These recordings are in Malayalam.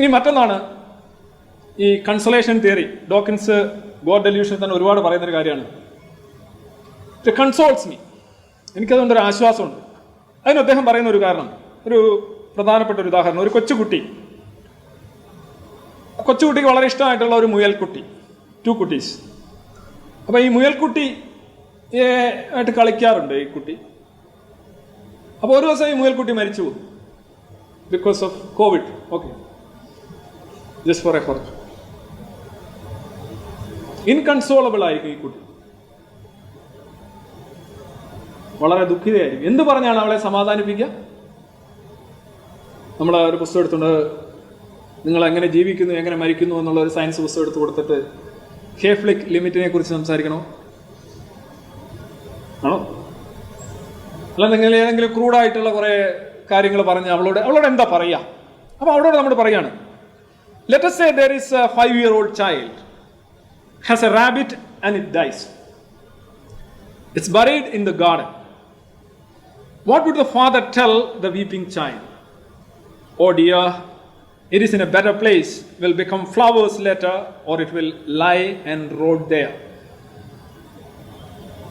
ഇനി മറ്റൊന്നാണ് ഈ consolation theory Dawkins God delusion തന്നെ ഒരുപാട് പറയുന്നൊരു കാര്യമാണ്. ഇറ്റ് കൺസോൾസ് മീ എനിക്കതുകൊണ്ട് ഒരു ആശ്വാസമുണ്ട്. അതിന് അദ്ദേഹം പറയുന്ന ഒരു കാരണം. ഒരു പ്രധാനപ്പെട്ട ഒരു ഉദാഹരണം. ഒരു കൊച്ചുകുട്ടി. കൊച്ചുകുട്ടിക്ക് വളരെ ഇഷ്ടമായിട്ടുള്ള ഒരു മുയൽക്കുട്ടി. ടു കുട്ടീസ്. അപ്പോൾ ഈ മുയൽക്കുട്ടി ആയിട്ട് കളിക്കാറുണ്ട് ഈ കുട്ടി. അപ്പോൾ ഒരു ദിവസം ഈ മുയൽക്കുട്ടി മരിച്ചു because of COVID okay just for a for inconsolable ആയിരിക്കും ഈ കുട്ടി. വളരെ ദുഃഖിതയായിരിക്കും. എന്ത് പറഞ്ഞാണ് അവളെ സമാധാനിപ്പിക്കുക? നമ്മൾ ഒരു പുസ്തകം എടുത്തുകൊണ്ട് നിങ്ങൾ എങ്ങനെ ജീവിക്കുന്നു എങ്ങനെ മരിക്കുന്നു എന്നുള്ള ഒരു സയൻസ് പുസ്തകം എടുത്ത് കൊടുത്തിട്ട് ഹേഫ്ലിക് ലിമിറ്റിനെ കുറിച്ച് സംസാരിക്കണോ? ആണോ? അല്ല നിങ്ങൾ ഏതെങ്കിലും ക്രൂഡായിട്ടുള്ള കുറേ കാര്യങ്ങൾ പറഞ്ഞ് അവളോട് അവളോട് എന്താ പറയുക അപ്പോൾ അവളോട് നമ്മൾ പറയാണ്. Let say there is a five year old child has a rabbit and it dies it's buried in the garden what would the father tell the weeping child oh dear it is in a better place. Will become flowers later or it will lie and rot there.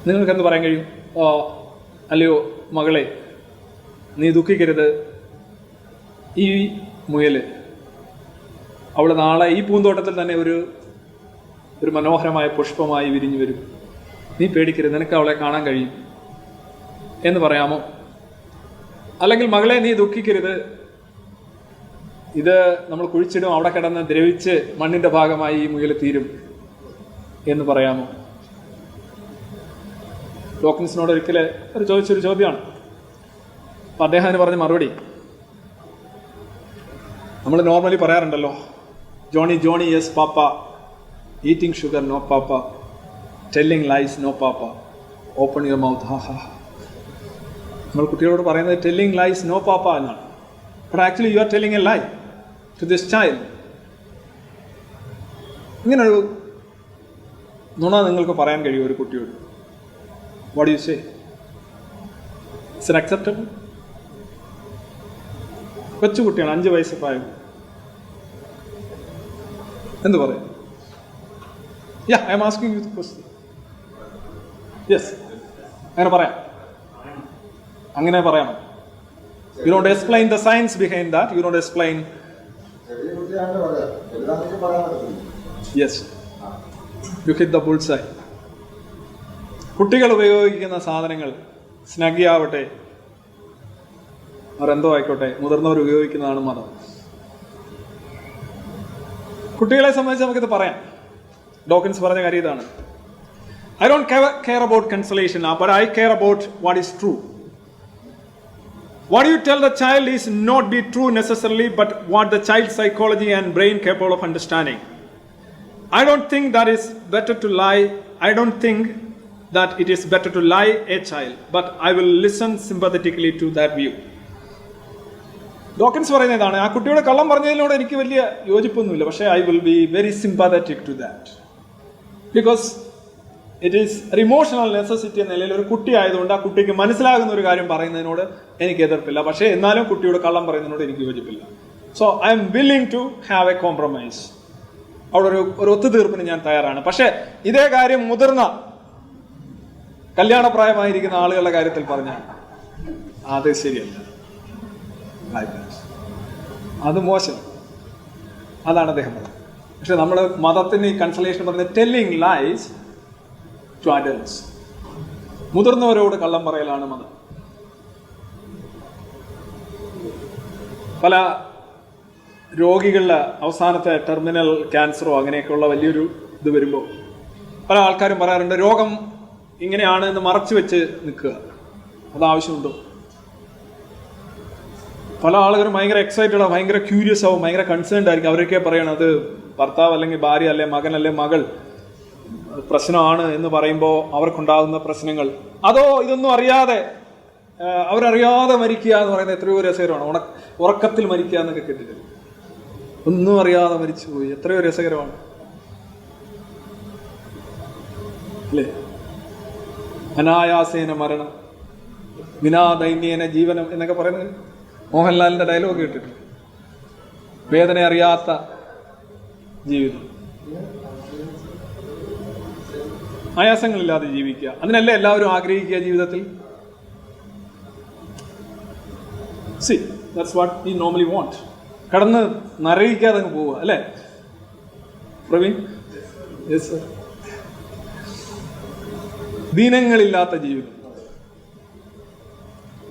നിങ്ങൾക്ക് എന്ത് പറയാൻ കഴിയും? ഓ അല്ലയോ മകളെ നീ ദുഃഖിക്കരുത്. ഈ മുയൽ അവൾ നാളെ ഈ പൂന്തോട്ടത്തിൽ തന്നെ ഒരു ഒരു മനോഹരമായ പുഷ്പമായി വിരിഞ്ഞു വരും. നീ പേടിക്കരുത് നിനക്ക് അവളെ കാണാൻ കഴിയും. എന്ന് പറയാമോ? അല്ലെങ്കിൽ മകളെ നീ ദുഃഖിക്കരുത്. ഇത് നമ്മൾ കുഴിച്ചിടും അവിടെ കിടന്ന് ദ്രവിച്ച് മണ്ണിന്റെ ഭാഗമായി ഈ മുയൽ തീരും എന്ന് പറയാമോ? ഡോക്ടൻസിനോട് ഒരിക്കൽ ഒരു ചോദിച്ചൊരു ചോദ്യമാണ്. അപ്പം അദ്ദേഹം അതിന് പറഞ്ഞ മറുപടി. നമ്മൾ നോർമലി പറയാറുണ്ടല്ലോ Johnny Johnny yes papa eating sugar no papa telling lies no papa open your mouth ha ha നമ്മൾ കുട്ടികളോട് പറയുന്നത് ടെല്ലിംഗ് ലൈസ് നോ പാപ്പ എന്നാണ്. But actually you are telling a lie to this child ഇങ്ങനൊരു നുണ നിങ്ങൾക്ക് പറയാൻ കഴിയും ഒരു കുട്ടിയോട്? What you say it's acceptable കൊച്ചുകുട്ടിയാണ് അഞ്ച് വയസ്സ് പ്രായം. എന്ത് പറയും? Yeah I'm asking you question yes അങ്ങനെ പറയാം. അങ്ങനെ പറയാം you don't explain the science behind that you don't explain yes you hit the bullseye കുട്ടികൾ ഉപയോഗിക്കുന്ന സാധനങ്ങൾ സ്നഗി ആവട്ടെ അവരെന്തോ ആയിക്കോട്ടെ മുതിർന്നവർ ഉപയോഗിക്കുന്നതാണ് മതം. കുട്ടികളെ സംബന്ധിച്ച് നമുക്കിത് പറയാം. ഡോക്കിൻസ് പറഞ്ഞ കാര്യം ഇതാണ്. I don't care care about consolation but I care about what is true what you tell the child is not be true necessarily but what the child psychology and brain capable of understanding I don't think that is better to lie I don't think that it is better to lie a child but I will listen sympathetically to that view Dawkins പറയുന്ന ഇതാണ് ആ കുട്ടിയോട് കള്ളം പറഞ്ഞതിനോട് എനിക്ക് വലിയ യോജിപ്പൊന്നുമില്ല പക്ഷേ I will be very sympathetic to that because it is ഒരു ഇമോഷണൽ നെസസിറ്റി എന്ന നിലയിൽ ഒരു കുട്ടി ആയതുകൊണ്ട് ആ കുട്ടിക്ക് മനസ്സിലാകുന്ന ഒരു കാര്യം പറയുന്നതിനോട് എനിക്ക് എതിർപ്പില്ല. പക്ഷേ എന്നാലും കുട്ടിയോട് കള്ളം പറയുന്നതിനോട് എനിക്ക് യോജിപ്പില്ല. So I'm willing to have a compromise അവിടെ ഒരു ഒരു ഒത്തുതീർപ്പിന് ഞാൻ തയ്യാറാണ്. പക്ഷേ ഇതേ കാര്യം മുതിർന്ന കല്യാണപ്രായമായിരിക്കുന്ന ആളുകളുടെ കാര്യത്തിൽ പറഞ്ഞാൽ അത് ശരിയല്ല. അത് മോശം. അതാണ് അദ്ദേഹം പറഞ്ഞത്. പക്ഷെ നമ്മൾ മതത്തിന് ഈ കൺസലേഷൻ പറഞ്ഞ ടെല്ലിങ് ലൈസ് ടു അഡൽസ് മുതിർന്നവരോട് കള്ളം പറയലാണ് മതം. പല രോഗികളുടെ അവസാനത്തെ ടെർമിനൽ ക്യാൻസറോ അങ്ങനെയൊക്കെയുള്ള വലിയൊരു ഇത് വരുമ്പോൾ പല ആൾക്കാരും പറയാറുണ്ട് രോഗം ഇങ്ങനെയാണ് എന്ന് മറച്ചു വെച്ച് നിൽക്കുക. അത് ആവശ്യമുണ്ടോ? പല ആളുകളും ഭയങ്കര എക്സൈറ്റഡ് ആവും ഭയങ്കര ക്യൂരിയസ് ആവും ഭയങ്കര കൺസേൺഡ് ആയിരിക്കും. അവരൊക്കെ പറയണം അത് ഭർത്താവ് അല്ലെങ്കിൽ ഭാര്യ അല്ലെ മകൻ അല്ലെ മകൾ പ്രശ്നമാണ് എന്ന് പറയുമ്പോൾ അവർക്കുണ്ടാകുന്ന പ്രശ്നങ്ങൾ. അതോ ഇതൊന്നും അറിയാതെ അവരറിയാതെ മരിക്കുക എന്ന് പറയുന്നത് എത്രയോ രസകരമാണ്. ഉണ ഉറക്കത്തിൽ മരിക്കുക എന്നൊക്കെ കേട്ടിട്ടില്ല ഒന്നും അറിയാതെ മരിച്ചുപോയി എത്രയോ രസകരമാണ്. അല്ലേ? അനായാസേന മരണം. വിനാദൈന്യേന ജീവനം എന്നൊക്കെ പറയുന്നത് മോഹൻലാലിന്റെ ഡയലോഗ് കേട്ടിട്ടുണ്ട് വേദന അറിയാത്ത ജീവിതം. ആയാസങ്ങളില്ലാതെ ജീവിക്കുക. അതിനല്ലേ എല്ലാവരും ആഗ്രഹിക്കുക ജീവിതത്തിൽ? സി ദാറ്റ്സ് വാട്ട് ഈ നോർമലി വോണ്ട് കടന്ന് നരയിക്കാതെ അങ്ങ് പോവുക അല്ലേ? പ്രവീൺ? യെസ് സർ ദീനങ്ങളില്ലാത്ത ജീവിതം.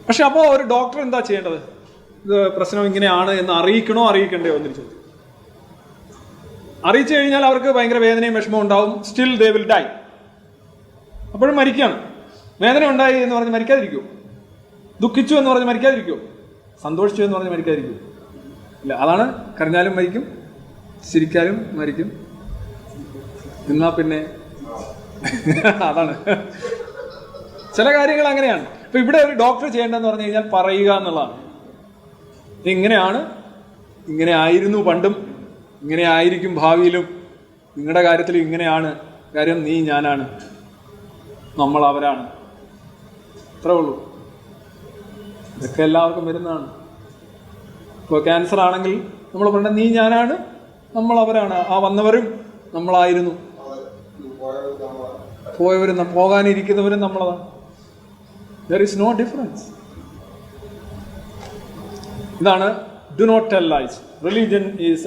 പക്ഷെ അപ്പോൾ ഒരു ഡോക്ടർ എന്താ ചെയ്യേണ്ടത്? പ്രശ്നം ഇങ്ങനെയാണ് എന്ന് അറിയിക്കണോ അറിയിക്കണ്ടേ എന്നൊരു ചോദ്യം. അറിയിച്ചു കഴിഞ്ഞാൽ അവർക്ക് ഭയങ്കര വേദനയും വിഷമവും ഉണ്ടാവും. സ്റ്റിൽ ദേ വിൽ ഡൈ അപ്പോഴും മരിക്കുകയാണ്. വേദന ഉണ്ടായി എന്ന് പറഞ്ഞ് മരിക്കാതിരിക്കുമോ ദുഃഖിച്ചു എന്ന് പറഞ്ഞ് മരിക്കാതിരിക്കുമോ സന്തോഷിച്ചു എന്ന് പറഞ്ഞ് മരിക്കാതിരിക്കുമോ ഇല്ല അതാണ് കരഞ്ഞാലും മരിക്കും ചിരിക്കാനും മരിക്കും. എന്നാ പിന്നെ അതാണ്. ചില കാര്യങ്ങൾ അങ്ങനെയാണ്. ഇപ്പൊ ഇവിടെ ഒരു ഡോക്ടർ ചെയ്യേണ്ടതെന്ന് പറഞ്ഞു കഴിഞ്ഞാൽ പറയുക എന്നുള്ളതാണ്. ഇങ്ങനെയാണ് ഇങ്ങനെ ആയിരുന്നു പണ്ടും ഇങ്ങനെ ആയിരിക്കും ഭാവിയിലും. നിങ്ങളുടെ കാര്യത്തിൽ ഇങ്ങനെയാണ്. കാര്യം നീ ഞാനാണ്. നമ്മൾ അവരാണ്. അത്രേ ഉള്ളൂ. ഇതൊക്കെ എല്ലാവർക്കും വരുന്നതാണ്. ഇപ്പോൾ ക്യാൻസർ ആണെങ്കിൽ നമ്മൾ പറഞ്ഞ നീ ഞാനാണ് നമ്മൾ അവരാണ്. ആ വന്നവരും നമ്മളായിരുന്നു. പോയവരും പോകാനിരിക്കുന്നവരും നമ്മളതാണ്. ദർ ഇസ് നോ ഡിഫറൻസ് ഇതാണ് do not tell lies religion is